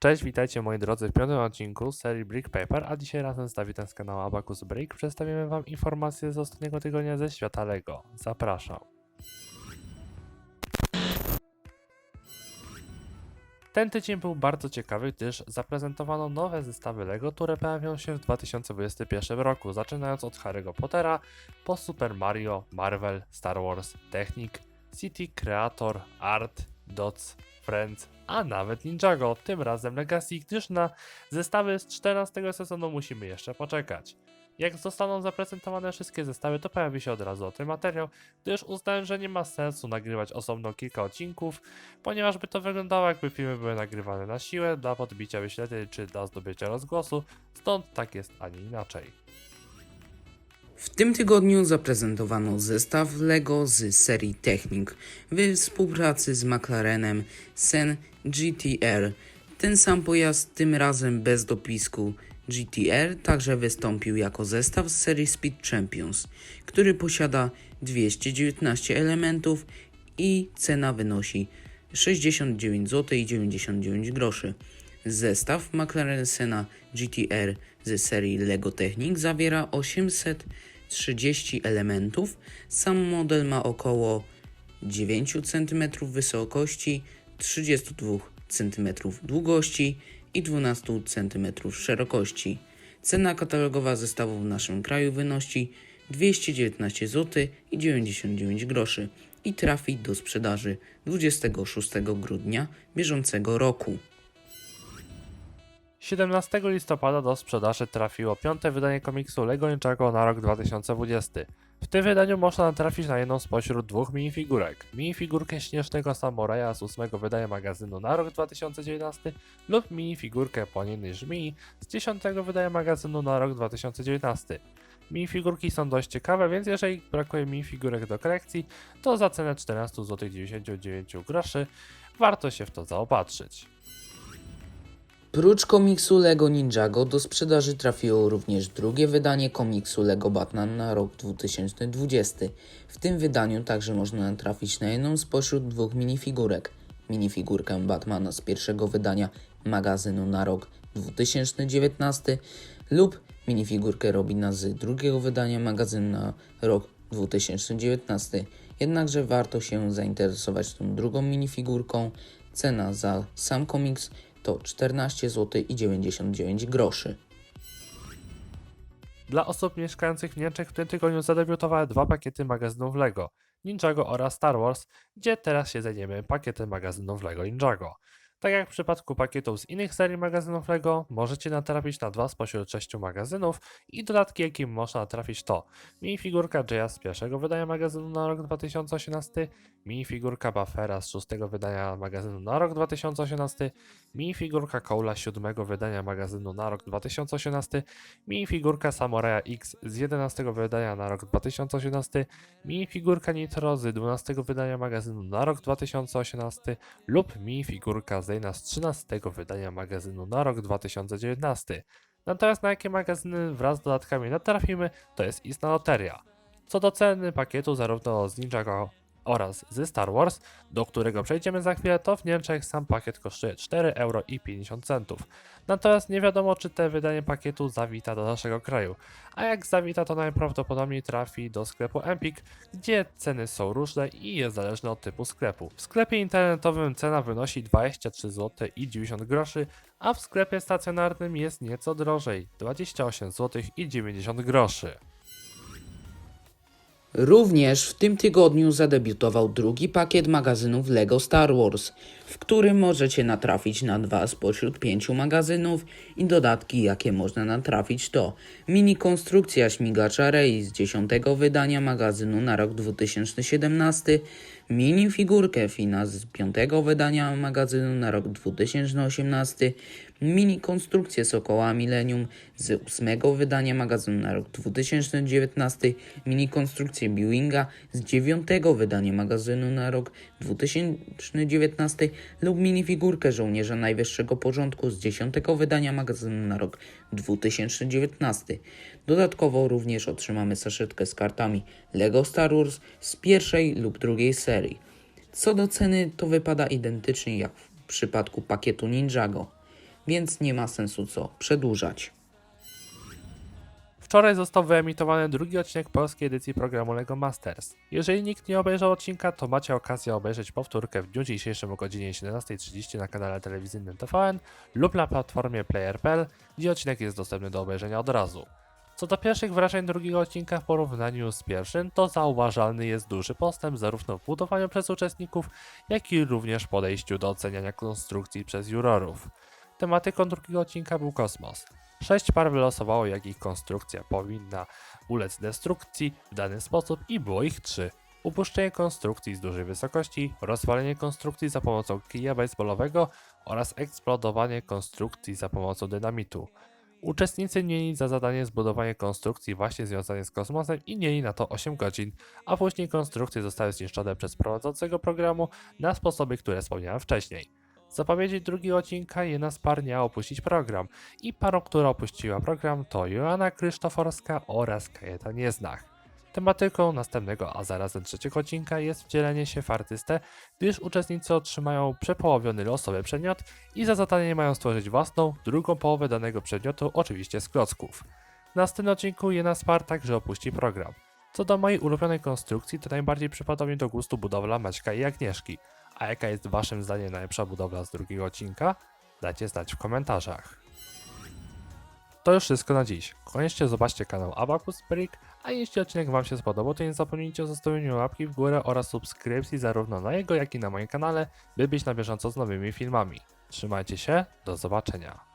Cześć, witajcie moi drodzy w piątym odcinku serii Brick Paper, a dzisiaj razem z Dawidem z kanału Abacus Brick przedstawimy wam informacje z ostatniego tygodnia ze świata LEGO. Zapraszam. Ten tydzień był bardzo ciekawy, gdyż zaprezentowano nowe zestawy LEGO, które pojawią się w 2021 roku, zaczynając od Harry'ego Pottera, po Super Mario, Marvel, Star Wars, Technic, City Creator, Art, Dots, Friends, a nawet Ninjago, tym razem Legacy, gdyż na zestawy z 14 sezonu musimy jeszcze poczekać. Jak zostaną zaprezentowane wszystkie zestawy, to pojawi się od razu o tym materiał, gdyż uznałem, że nie ma sensu nagrywać osobno kilka odcinków, ponieważ by to wyglądało jakby filmy były nagrywane na siłę, dla podbicia wyświetleń czy dla zdobycia rozgłosu, stąd tak jest, a nie inaczej. W tym tygodniu zaprezentowano zestaw LEGO z serii Technic w współpracy z McLarenem Sen GTR. Ten sam pojazd, tym razem bez dopisku GTR, także wystąpił jako zestaw z serii Speed Champions, który posiada 219 elementów i cena wynosi 69 zł i 99 groszy. Zestaw McLaren Sena GTR ze serii LEGO Technic zawiera 830 elementów. Sam model ma około 9 cm wysokości, 32 cm długości i 12 cm szerokości. Cena katalogowa zestawu w naszym kraju wynosi 219 zł i 99 groszy i trafi do sprzedaży 26 grudnia bieżącego roku. 17 listopada do sprzedaży trafiło piąte wydanie komiksu LEGO Ninjago na rok 2020. W tym wydaniu można trafić na jedną spośród dwóch minifigurek. Minifigurkę Śnieżnego Samuraja z ósmego wydania magazynu na rok 2019 lub minifigurkę Płomiennej Żmii z 10 wydania magazynu na rok 2019. Minifigurki są dość ciekawe, więc jeżeli brakuje minifigurek do kolekcji, to za cenę 14,99 zł warto się w to zaopatrzyć. Prócz komiksu LEGO Ninjago do sprzedaży trafiło również drugie wydanie komiksu LEGO Batman na rok 2020. W tym wydaniu także można trafić na jedną spośród dwóch minifigurek. Minifigurkę Batmana z pierwszego wydania magazynu na rok 2019 lub minifigurkę Robina z drugiego wydania magazynu na rok 2019. Jednakże warto się zainteresować tą drugą minifigurką. Cena za sam komiks to 14 zł i 99 groszy. Dla osób mieszkających w Niemczech w tym tygodniu zadebiutowały dwa pakiety magazynów LEGO, Ninjago oraz Star Wars, gdzie teraz się zajmiemy pakietem magazynów LEGO Ninjago. Tak jak w przypadku pakietów z innych serii magazynów LEGO, możecie natrafić na dwa spośród sześciu magazynów i dodatki, jakim można trafić to. Minifigurka Jaya z pierwszego wydania magazynu na rok 2018, minifigurka Buffera z szóstego wydania magazynu na rok 2018, minifigurka Cola z siódmego wydania magazynu na rok 2018, minifigurka Samuraya X z 11 wydania na rok 2018, minifigurka Nitro z 12 wydania magazynu na rok 2018 lub minifigurka Zayna z 13 wydania magazynu na rok 2019. Natomiast na jakie magazyny wraz z dodatkami natrafimy, to jest istna loteria. Co do ceny pakietu zarówno z Ninjago oraz ze Star Wars, do którego przejdziemy za chwilę, to w Niemczech sam pakiet kosztuje 4,50 euro. Natomiast nie wiadomo, czy te wydanie pakietu zawita do naszego kraju. A jak zawita, to najprawdopodobniej trafi do sklepu Empik, gdzie ceny są różne i jest zależne od typu sklepu. W sklepie internetowym cena wynosi 23 zł i 90 groszy, a w sklepie stacjonarnym jest nieco drożej 28 zł i 90 groszy. Również w tym tygodniu zadebiutował drugi pakiet magazynów LEGO Star Wars, w którym możecie natrafić na dwa spośród pięciu magazynów i dodatki, jakie można natrafić to. Mini konstrukcja śmigacza Rey z 10 wydania magazynu na rok 2017, mini figurkę Fina z 5 wydania magazynu na rok 2018, mini konstrukcję Sokoła Millennium z 8 wydania magazynu na rok 2019, mini konstrukcję Boeinga z 9 wydania magazynu na rok 2019 lub minifigurkę żołnierza najwyższego porządku z 10 wydania magazynu na rok 2019. Dodatkowo również otrzymamy saszetkę z kartami LEGO Star Wars z pierwszej lub drugiej serii. Co do ceny, to wypada identycznie jak w przypadku pakietu Ninjago. więc nie ma sensu co przedłużać. Wczoraj został wyemitowany drugi odcinek polskiej edycji programu LEGO Masters. Jeżeli nikt nie obejrzał odcinka, to macie okazję obejrzeć powtórkę w dniu dzisiejszym o godzinie 17.30 na kanale telewizyjnym TVN lub na platformie Player.pl, gdzie odcinek jest dostępny do obejrzenia od razu. Co do pierwszych wrażeń drugiego odcinka w porównaniu z pierwszym, to zauważalny jest duży postęp zarówno w budowaniu przez uczestników, jak i również podejściu do oceniania konstrukcji przez jurorów. Tematyką drugiego odcinka był kosmos. Sześć par wylosowało, jak ich konstrukcja powinna ulec destrukcji w dany sposób i było ich trzy. Upuszczenie konstrukcji z dużej wysokości, rozwalenie konstrukcji za pomocą kija baseballowego oraz eksplodowanie konstrukcji za pomocą dynamitu. Uczestnicy mieli za zadanie zbudowanie konstrukcji właśnie związanej z kosmosem i mieli na to 8 godzin, a później konstrukcje zostały zniszczone przez prowadzącego programu na sposoby, które wspomniałem wcześniej. W zapowiedzi drugiego odcinka jedna z par miała opuścić program i parą, która opuściła program to Joanna Krzysztoforska oraz Kajetan Nieznach. Tematyką następnego, a zarazem trzeciego odcinka jest wcielenie się w artystę, gdyż uczestnicy otrzymają przepołowiony losowy przedmiot i za zadanie mają stworzyć własną, drugą połowę danego przedmiotu, oczywiście z klocków. W następnym odcinku jedna z także opuści program. Co do mojej ulubionej konstrukcji, to najbardziej przypada mi do gustu budowla Maćka i Agnieszki. A jaka jest waszym zdaniem najlepsza budowla z drugiego odcinka? Dajcie znać w komentarzach. To już wszystko na dziś. Koniecznie zobaczcie kanał Abacus Brick, a jeśli odcinek wam się spodobał, to nie zapomnijcie o zostawieniu łapki w górę oraz subskrypcji zarówno na jego, jak i na moim kanale, by być na bieżąco z nowymi filmami. Trzymajcie się, do zobaczenia.